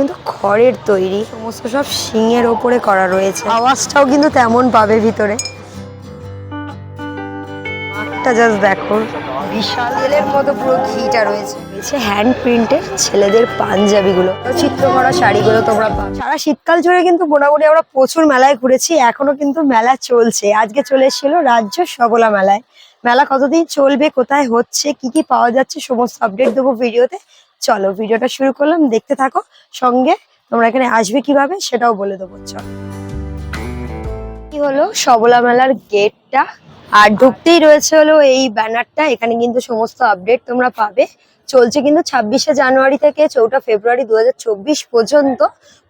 কিন্তু খড়ের তৈরি। সমস্ত সব শিঙের ওপরে করা রয়েছে। আওয়াজটাও কিন্তু তেমন পাবে ভিতরে। মাঠটা দেখো, বিশাল মতো পুরো ঘিটা রয়েছে। হ্যান্ড প্রিন্টের ছেলেদের পাঞ্জাবিগুলো। চিত্র করা শাড়িগুলো তোমরা পাবে। সারা শীতকাল জুড়ে কিন্তু মোটামুটি আমরা প্রচুর মেলায় ঘুরেছি, এখনও কিন্তু মেলা চলছে। আজকে চলে এসেছিল রাজ্য সবলা মেলায়। মেলা কতদিন চলবে, কোথায় হচ্ছে, কি কি পাওয়া যাচ্ছে, সমস্ত আপডেট দেবো ভিডিওতে চলো ভিডিওটা শুরু করলাম, দেখতে থাকো, সঙ্গে তোমরা এখানে আসবে কীভাবে সেটাও বলে দেবো, চলো। কি হলো? সবলা মেলার গেটটা, আর ঢুকতেই রয়েছে হলো এই ব্যানারটা, এখানে কিন্তু সমস্ত আপডেট তোমরা পাবে। চলছে কিন্তু ছাব্বিশে জানুয়ারি থেকে চৌঠা ফেব্রুয়ারি দু হাজার চব্বিশ পর্যন্ত,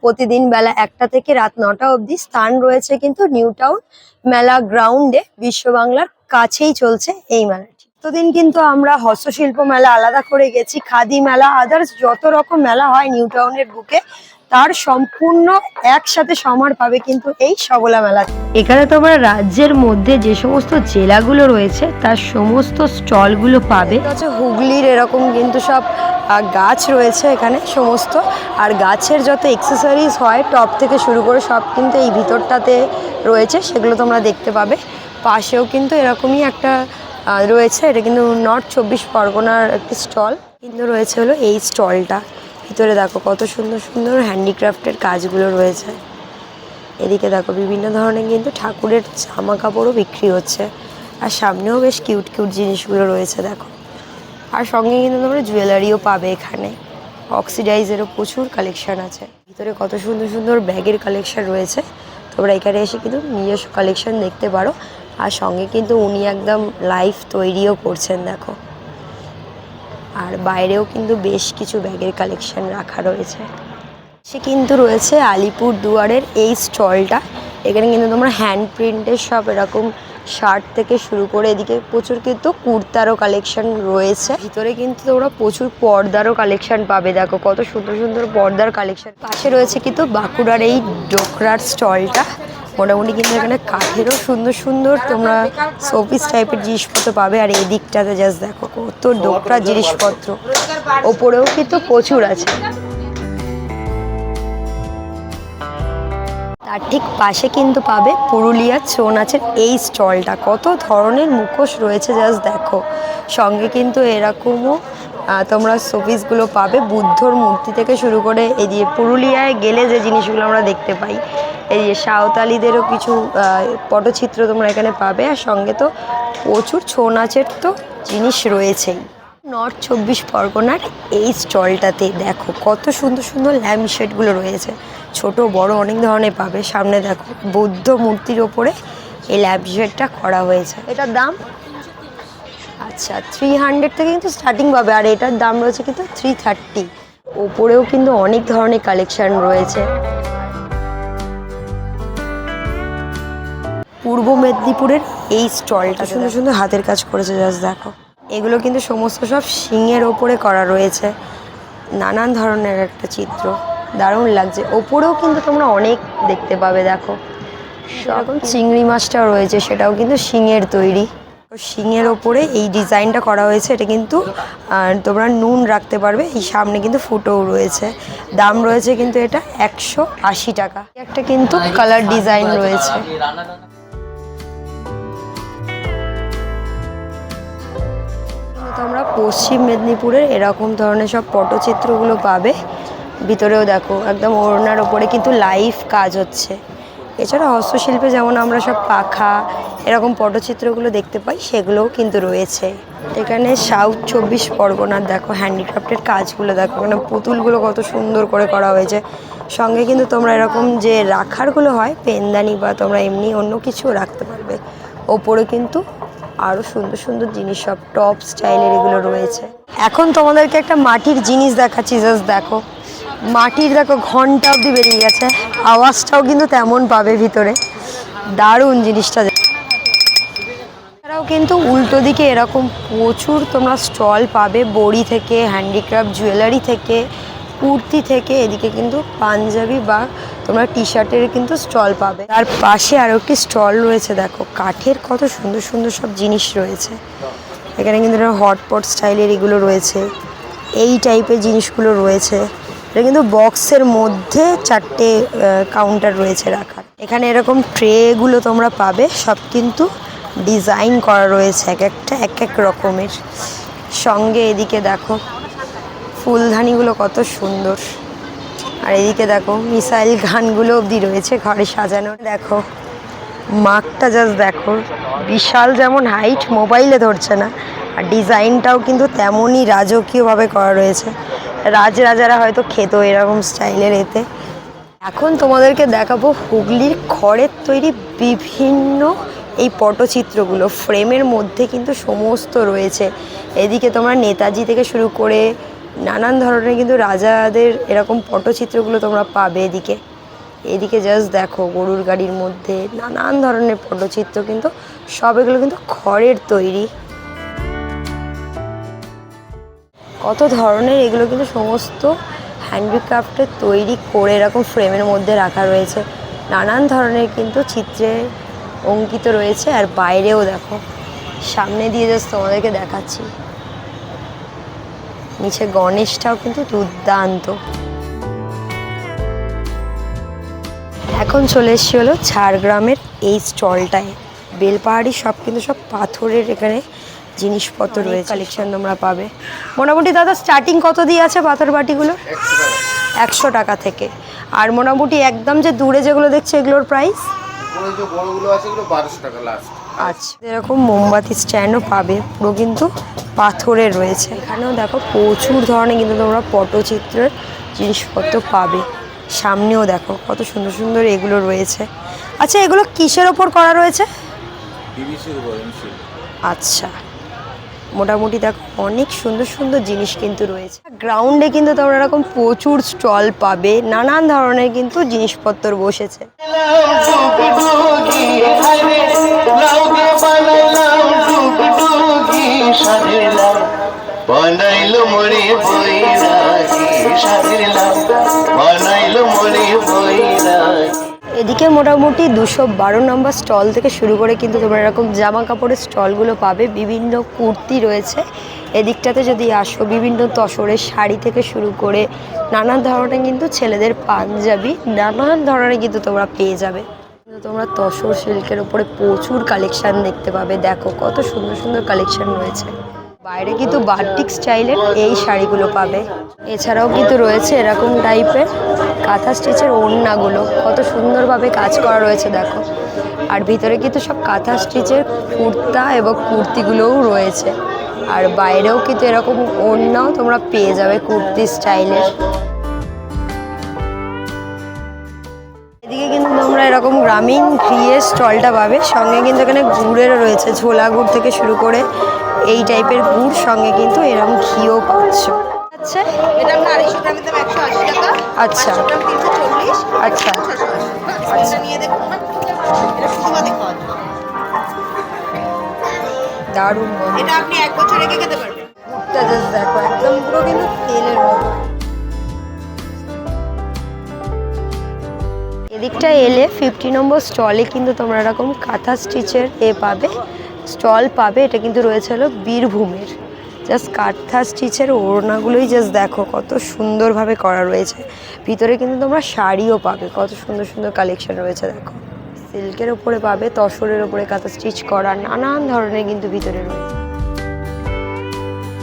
প্রতিদিন বেলা একটা থেকে রাত নটা অবধি স্থান রয়েছে কিন্তু নিউ টাউন মেলা গ্রাউন্ডে, বিশ্ব বাংলার কাছেই চলছে এই মেলাটি। প্রতিদিন কিন্তু আমরা হস্তশিল্প মেলা আলাদা করে গেছি, খাদি মেলা আদার্স যত রকম মেলা হয় নিউ টাউনের বুকে, তার সম্পূর্ণ একসাথে সমার পাবে কিন্তু এই সবলা মেলা। এখানে তোমরা রাজ্যের মধ্যে যে সমস্ত জেলাগুলো রয়েছে, তার সমস্ত স্টলগুলো পাবে। হচ্ছে হুগলির এরকম কিন্তু সব গাছ রয়েছে এখানে সমস্ত। আর গাছের যত এক্সেসরিজ হয় টপ থেকে শুরু করে সব কিন্তু এই ভিতরটাতে রয়েছে, সেগুলো তোমরা দেখতে পাবে। পাশেও কিন্তু এরকমই একটা রয়েছে। এটা কিন্তু নর্থ চব্বিশ পরগনার একটি স্টল। কিন্তু রয়েছে হলো এই স্টলটা। ভিতরে দেখো কত সুন্দর সুন্দর হ্যান্ডিক্রাফটের কাজগুলো রয়েছে। এদিকে দেখো বিভিন্ন ধরনের কিন্তু ঠাকুরের জামা কাপড়ও বিক্রি হচ্ছে। আর সামনেও বেশ কিউট কিউট জিনিসগুলো রয়েছে, দেখো। আর সঙ্গে কিন্তু তোমরা জুয়েলারিও পাবে এখানে। অক্সিডাইজেরও প্রচুর কালেকশন আছে। ভিতরে কত সুন্দর সুন্দর ব্যাগের কালেকশন রয়েছে। তোমরা এখানে এসে কিন্তু নিজস্ব কালেকশন দেখতে পারো। আর সঙ্গে কিন্তু উনি একদম লাইভ তৈরিও করছেন, দেখো। আর বাইরেও কিন্তু বেশ কিছু ব্যাগের কালেকশন রাখা রয়েছে। সে কিন্তু রয়েছে আলিপুর দুয়ারের এই স্টলটা। এখানে কিন্তু তোমরা হ্যান্ড প্রিন্টের সব এরকম শার্ট থেকে শুরু করে এদিকে প্রচুর কিন্তু কুর্তারও কালেকশন রয়েছে। ভিতরে কিন্তু তোমরা প্রচুর পর্দারও কালেকশন পাবে, দেখো কত সুন্দর সুন্দর পর্দার কালেকশন পাশে রয়েছে কিন্তু বাঁকুড়ার এই ডোকরার স্টলটা। মোটামুটি কিন্তু এখানে কাঠেরও সুন্দর সুন্দর তোমরা শোপিস টাইপের জিনিসপত্র পাবে। আর এই দিকটাতে জাস্ট দেখো কত ডোকরার জিনিসপত্র। ওপরেও কিন্তু প্রচুর আছে। তার ঠিক পাশে কিন্তু পাবে পুরুলিয়ার ছৌ নাচের এই স্টলটা। কত ধরনের মুখোশ রয়েছে জাস্ট দেখো। সঙ্গে কিন্তু এরকমও তোমরা শোপিসগুলো পাবে। বুদ্ধর মূর্তি থেকে শুরু করে এই যে পুরুলিয়ায় গেলে যে জিনিসগুলো আমরা দেখতে পাই। এই যে সাঁওতালিদেরও কিছু পটচিত্র তোমরা এখানে পাবে আর সঙ্গে তো প্রচুর ছৌ নাচের তো জিনিস রয়েছেই। নর্থ চব্বিশ পরগনার এই স্টলটাতে দেখো, কত সুন্দর সুন্দর ল্যাম্প শেডগুলো রয়েছে। ছোট, বড় অনেক ধরনের পাবে। সামনে দেখো, বৌদ্ধ মূর্তির ওপরে এই ল্যাম্প শেডটা করা হয়েছে। এটার দাম? আচ্ছা থ্রি হান্ড্রেড থেকে কিন্তু স্টার্টিং পাবে। আর এটার দাম রয়েছে কিন্তু থ্রি থার্টি ওপরেও কিন্তু অনেক ধরনের কালেকশন রয়েছে। পূর্ব মেদিনীপুরের এই স্টলটা। সুন্দর সুন্দর হাতের কাজ করেছে জাস্ট দেখো। এগুলো কিন্তু সমস্ত সব শিঙের ওপরে করা রয়েছে। নানান ধরনের একটা চিত্র। দারুণ লাগছে। ওপরেও কিন্তু তোমরা অনেক দেখতে পাবে দেখো। সেরকম চিংড়ি মাছটাও রয়েছে সেটাও কিন্তু শিঙের তৈরি। শিঙের ওপরে এই ডিজাইনটা করা হয়েছে এটা কিন্তু তোমরা নুন রাখতে পারবে। এই সামনে কিন্তু ফুটোও রয়েছে। দাম রয়েছে কিন্তু এটা একশো আশি টাকা। একটা কিন্তু কালার ডিজাইন রয়েছে। পশ্চিম মেদিনীপুরের এরকম ধরনের সব পটচিত্রগুলো পাবে। ভিতরেও দেখো, একদম ওড়নার ওপরে কিন্তু লাইভ কাজ হচ্ছে। এছাড়া হস্তশিল্পে যেমন আমরা সব পাখা, এরকম পটচিত্রগুলো দেখতে পাই, সেগুলোও কিন্তু রয়েছে। এখানে সাউথ চব্বিশ পরগনার দেখো হ্যান্ডিক্রাফটের কাজগুলো দেখো মানে পুতুলগুলো কত সুন্দর করে করা হয়েছে। সঙ্গে কিন্তু তোমরা এরকম যে রাখারগুলো হয়, পেনদানি বা তোমরা এমনি অন্য কিছু রাখতে পারবে। ওপরে কিন্তু আরও সুন্দর সুন্দর জিনিস, সব টপ স্টাইলের এগুলো রয়েছে। এখন তোমাদেরকে একটা মাটির জিনিস দেখাচ্ছি জাস্ট দেখো। মাটির দেখো, ঘণ্টা অবধি বেরিয়ে গেছে। আওয়াজটাও কিন্তু তেমন পাবে ভিতরে। দারুণ জিনিসটা এছাড়াও কিন্তু উল্টো দিকে এরকম প্রচুর তোমরা স্টল পাবে, বড়ি থেকে হ্যান্ডিক্রাফট জুয়েলারি থেকে। কুর্তি থেকে এদিকে কিন্তু পাঞ্জাবি বা তোমরা টি শার্টের কিন্তু স্টল পাবে। তার পাশে আরও একটি স্টল রয়েছে, দেখো। কাঠের কত সুন্দর সুন্দর সব জিনিস রয়েছে। এখানে কিন্তু হটপট স্টাইলের এগুলো রয়েছে। এই টাইপের জিনিসগুলো রয়েছে। এটা কিন্তু বক্সের মধ্যে চারটে কাউন্টার রয়েছে রাখার। এখানে এরকম ট্রেগুলো তোমরা পাবে। সব কিন্তু ডিজাইন করা রয়েছে এক একটা, এক এক রকমের। সঙ্গে এদিকে দেখো ফুলদানিগুলো কত সুন্দর। আর এদিকে দেখো, মিসাইল গানগুলো অবধি রয়েছে ঘরে সাজানো দেখো, মাকটা জাস্ট দেখো, বিশাল যেমন হাইট মোবাইলে ধরছে না, আর ডিজাইনটাও কিন্তু তেমনই রাজকীয়ভাবে করা রয়েছে। রাজ রাজারা হয়তো খেত এরকম স্টাইলের এতে। এখন তোমাদেরকে দেখাবো হুগলির খড়ের তৈরি বিভিন্ন এই পটচিত্রগুলো। ফ্রেমের মধ্যে কিন্তু সমস্ত রয়েছে। এদিকে তোমরা নেতাজি থেকে শুরু করে নানান ধরনের কিন্তু রাজাদের এরকম পটচিত্রগুলো তোমরা পাবে এদিকে। এদিকে জাস্ট দেখো গরুর গাড়ির মধ্যে নানান ধরনের পটচিত্র কিন্তু, সব এগুলো কিন্তু খড়ের তৈরি। কত ধরনের এগুলো কিন্তু সমস্ত হ্যান্ডিক্রাফটের তৈরি করে এরকম ফ্রেমের মধ্যে রাখা রয়েছে। নানান ধরনের কিন্তু চিত্রে অঙ্কিত রয়েছে, আর বাইরেও দেখো। সামনে দিয়ে জাস্ট তোমাদেরকে দেখাচ্ছি। নিচে গণেশটাও কিন্তু দুর্দান্ত। এখন চলে এসেছি হলো ঝাড়গ্রামের এই স্টলটায়। বেলপাহাড়ি সব কিন্তু সব পাথরের এখানে জিনিসপত্র রয়েছে। কালেকশন তোমরা পাবে। মোটামুটি দাদা স্টার্টিং কত দিয়ে আছে পাথর বাটিগুলো? একশো টাকা থেকে। আর মোটামুটি একদম যে দূরে যেগুলো দেখছে এগুলোর প্রাইস উপরে যে বড়গুলো আছে এগুলো বারোশো টাকা লাস্ট আচ্ছা। এরকম মোমবাতি স্ট্যান্ডও পাবে। পুরো কিন্তু পাথরের রয়েছে। এখানেও দেখো প্রচুর ধরনের কিন্তু তোমরা পটচিত্রের জিনিসপত্র পাবে। সামনেও দেখো কত সুন্দর সুন্দর এগুলো রয়েছে। আচ্ছা এগুলো কিসের ওপর করা রয়েছে? আচ্ছা মোটামুটি দেখো অনেক সুন্দর সুন্দর জিনিস কিন্তু রয়েছে। গ্রাউন্ডে কিন্তু তোমরা এরকম প্রচুর স্টল পাবে নানান ধরনের কিন্তু জিনিসপত্র বসেছে। এদিকে মোটামুটি দুশো বারো নম্বর স্টল থেকে শুরু করে কিন্তু তোমরা এরকম জামা কাপড়ের স্টলগুলো পাবে, বিভিন্ন কুর্তি রয়েছে। এদিকটাতে যদি আসো, বিভিন্ন তসরের শাড়ি থেকে শুরু করে নানান ধরনের কিন্তু ছেলেদের পাঞ্জাবি, নানান ধরনের কিন্তু তোমরা পেয়ে যাবে। তোমরা তসর সিল্কের উপরে প্রচুর কালেকশন দেখতে পাবে। দেখো, কত সুন্দর সুন্দর কালেকশন রয়েছে। বাইরে কিন্তু বার্টিক স্টাইলের এই শাড়িগুলো পাবে। এছাড়াও কিন্তু রয়েছে এরকম টাইপের কাঁথা স্টিচের ওড়নাগুলো। কত সুন্দরভাবে কাজ করা রয়েছে, দেখো। আর ভিতরে কিন্তু সব কাঁথা স্টিচের কুর্তা এবং কুর্তিগুলোও রয়েছে। আর বাইরেও কিন্তু এরকম ওড়নাও তোমরা পেয়ে যাবে কুর্তি স্টাইলের। গ্রামীণ ঘিয়ের স্টলটা পাবে। সঙ্গে কিন্তু এখানে গুড়েরও রয়েছে ঝোলা গুড় থেকে শুরু করে এই টাইপের গুড় সঙ্গে কিন্তু এরকম ঘিও পাচ্ছ। আচ্ছা এটা আপনার আড়াইশো গ্রামের দাম একশো আশি টাকা আচ্ছা। তিনশো চল্লিশ আচ্ছা। ছশো নিয়ে দেখুন এটা শুধু খাওয়া দারুণ। এটা আপনি এক বছর রেখে খেতে পারবেন। দেখো একদম পুরো কিন্তু তেলের মতো। এদিকটা এলে ফিফটি নম্বর স্টলে কিন্তু তোমরা এরকম কাঁথা স্টিচের এ পাবে। স্টল পাবে, এটা কিন্তু রয়েছে হলো বীরভূমের। জাস্ট কাঁথা স্টিচের ওড়নাগুলোই জাস্ট দেখো, কত সুন্দরভাবে করা রয়েছে। ভিতরে কিন্তু তোমরা শাড়িও পাবে, কত সুন্দর সুন্দর কালেকশন রয়েছে, দেখো। সিল্কের ওপরে পাবে, তসরের ওপরে কাঁথা স্টিচ করা, নানান ধরনের কিন্তু ভিতরে রয়েছে।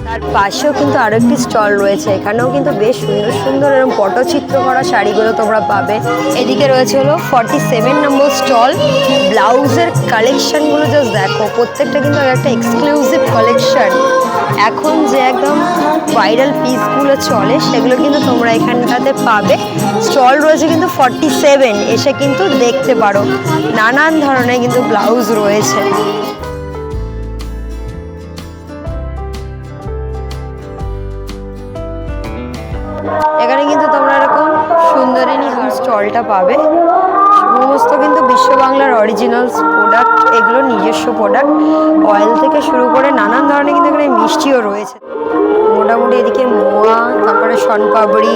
তার পাশেও কিন্তু আরও একটি স্টল রয়েছে। এখানেও কিন্তু বেশ সুন্দর সুন্দর এরকম পটচিত্র করা শাড়িগুলো তোমরা পাবে। এদিকে রয়েছে হলো ফর্টি সেভেন নম্বর স্টল ব্লাউজের কালেকশনগুলো জাস্ট দেখো। প্রত্যেকটা কিন্তু একটা এক্সক্লুসিভ কালেকশন এখন যে একদম ভাইরাল পিসগুলো চলে, সেগুলো কিন্তু তোমরা এখানটাতে পাবে। স্টল রয়েছে কিন্তু ফর্টি সেভেন এসে কিন্তু দেখতে পারো। নানান ধরনের কিন্তু ব্লাউজ রয়েছে। এখানে কিন্তু তোমরা এরকম সুন্দরিনী হার স্টলটা পাবে। সমস্ত কিন্তু বিশ্ব বাংলার অরিজিনাল প্রোডাক্ট এগুলো নিজস্ব প্রোডাক্ট অয়েল থেকে শুরু করে নানান ধরনের কিন্তু এখানে মিষ্টিও রয়েছে। মোটামুটি এদিকে মোয়া, তারপরে শনপাবড়ি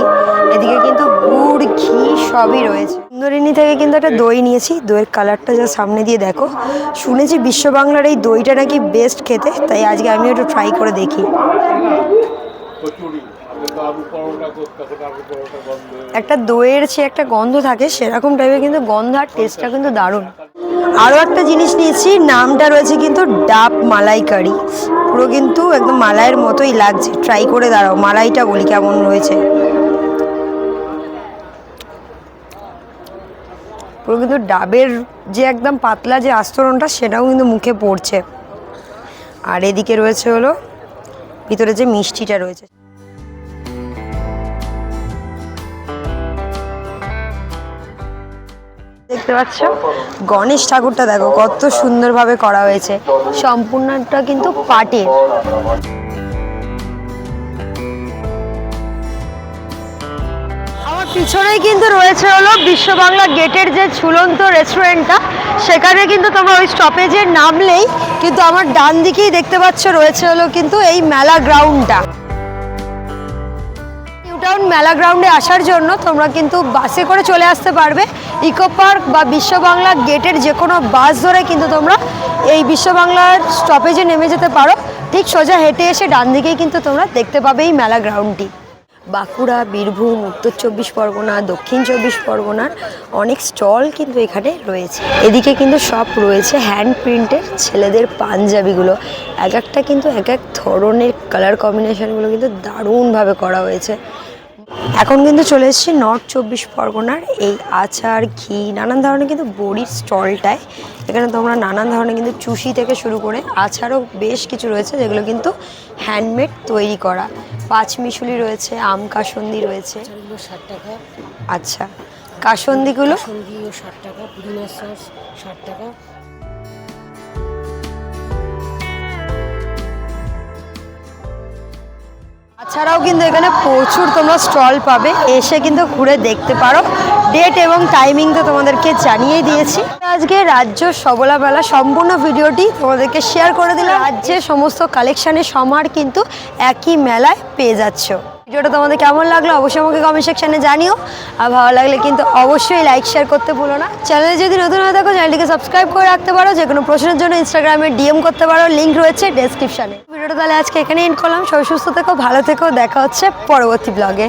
এদিকে কিন্তু গুড়, ঘি সবই রয়েছে। সুন্দরিনী থেকে কিন্তু একটা দই নিয়েছি। দইয়ের কালারটা যা সামনে দিয়ে দেখো। শুনেছি বিশ্ব বাংলার এই দইটা নাকি বেস্ট খেতে, তাই আজকে আমি একটু ট্রাই করে দেখি। একটা দইয়ের যে একটা গন্ধ থাকে, সেরকম টাইপের কিন্তু গন্ধ আর টেস্টটা কিন্তু দারুণ। আরও একটা জিনিস নিয়েছি, নামটা রয়েছে কিন্তু ডাব মালাইকারি। পুরো কিন্তু একদম মালাইয়ের মতোই লাগছে। ট্রাই করে দাঁড়াও, মালাইটা বলি কেমন রয়েছে। পুরো কিন্তু ডাবের যে একদম পাতলা যে আস্তরণটা, সেটাও কিন্তু মুখে পড়ছে। আর এদিকে রয়েছে হলো, ভিতরে যে মিষ্টিটা রয়েছে। দেখতে পাচ্ছ? গণেশ ঠাকুরটা দেখো কত সুন্দরভাবে করা হয়েছে। সম্পূর্ণটা কিন্তু পাটের। আমার পিছনেই কিন্তু রয়েছে হলো বিশ্ব বাংলা গেটের যে ঝুলন্ত রেস্টুরেন্টটা সেখানে কিন্তু তোমরা ওই স্টপেজে নামলেই কিন্তু আমার ডান দিকেই দেখতে পাচ্ছ রয়েছে হলো কিন্তু এই মেলা গ্রাউন্ডটা নিউটাউন মেলা গ্রাউন্ডে আসার জন্য তোমরা কিন্তু বাসে করে চলে আসতে পারবে। ইকো পার্ক বা বিশ্ব বাংলা গেটের যে কোনো বাস ধরে কিন্তু তোমরা এই বিশ্ব বাংলার স্টপেজে নেমে যেতে পারো। ঠিক সোজা হেঁটে এসে ডান দিকেই কিন্তু তোমরা দেখতে পাবে এই মেলা গ্রাউন্ডটি বাঁকুড়া, বীরভূম, উত্তর চব্বিশ পরগনা, দক্ষিণ চব্বিশ পরগনার অনেক স্টল কিন্তু এখানে রয়েছে। এদিকে কিন্তু সব রয়েছে হ্যান্ড প্রিন্টের ছেলেদের পাঞ্জাবিগুলো। এক একটা কিন্তু এক এক ধরনের কালার কম্বিনেশনগুলো কিন্তু দারুণভাবে করা হয়েছে। এখন কিন্তু চলে এসেছি নর্থ চব্বিশ পরগনার এই আচার ঘি নানান ধরনের কিন্তু বড়ির স্টলটায়। এখানে তোমরা নানান ধরনের কিন্তু চুষি থেকে শুরু করে আচারও বেশ কিছু রয়েছে যেগুলো কিন্তু হ্যান্ডমেড তৈরি করা। পাঁচমিশুলি রয়েছে আম কাসন্দি রয়েছে। ষাট টাকা। আচ্ছা কাসন্দিগুলো? ষাট টাকা পুদিনা সস ষাট টাকা। তাছাড়াও কিন্তু এখানে প্রচুর তোমরা স্টল পাবে। এসে কিন্তু ঘুরে দেখতে পারো। ডেট এবং টাইমিং তো তোমাদেরকে জানিয়ে দিয়েছি। আজকে রাজ্য সবলা বেলা সম্পূর্ণ ভিডিওটি তোমাদেরকে শেয়ার করে দিলাম। রাজ্যের সমস্ত কালেকশানের সমার কিন্তু একই মেলায় পেয়ে যাচ্ছ। ভিডিওটা তোমাদের কেমন লাগল অবশ্যই আমাকে কমেন্ট সেকশানে জানিও। আর ভালো লাগলে কিন্তু অবশ্যই লাইক শেয়ার করতে ভুলো না। চ্যানেলে যদি নতুন হয়ে থাকো চ্যানেলটিকে সাবস্ক্রাইব করে রাখতে পারো। যে কোনো প্রশ্নের জন্য ইনস্টাগ্রামে ডিএম করতে পারো লিঙ্ক রয়েছে ডেসক্রিপশানে ভিডিওটা তাহলে আজকে এখানে এন্ড করলাম। সবাই সুস্থ থেকো, ভালো থেকো। দেখা হচ্ছে পরবর্তী ব্লগে